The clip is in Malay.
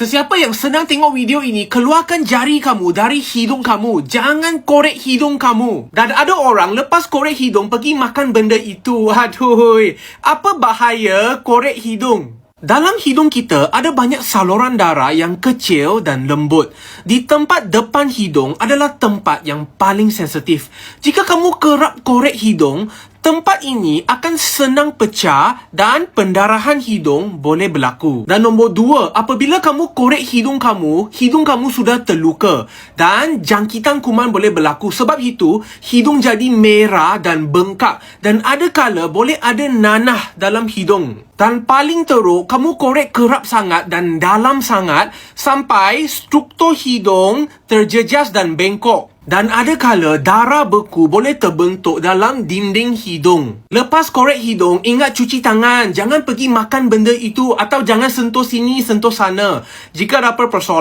Sesiapa yang senang tengok video ini, keluarkan jari kamu dari hidung kamu. Jangan korek hidung kamu. Dan ada orang lepas korek hidung pergi makan benda itu. Aduh, apa bahaya korek hidung? Dalam hidung kita ada banyak saluran darah yang kecil dan lembut. Di tempat depan hidung adalah tempat yang paling sensitif. Jika kamu kerap korek hidung, tempat ini akan senang pecah dan pendarahan hidung boleh berlaku. Dan nombor dua, apabila kamu korek hidung kamu, hidung kamu sudah terluka dan jangkitan kuman boleh berlaku. Sebab itu, hidung jadi merah dan bengkak dan ada kala boleh ada nanah dalam hidung. Dan paling teruk, kamu korek kerap sangat dan dalam sangat sampai struktur hidung terjejas dan bengkok. Dan ada kala darah beku boleh terbentuk dalam dinding hidung. Lepas korek hidung, ingat cuci tangan. Jangan pergi makan benda itu atau jangan sentuh sini, sentuh sana. Jika dapat persoalan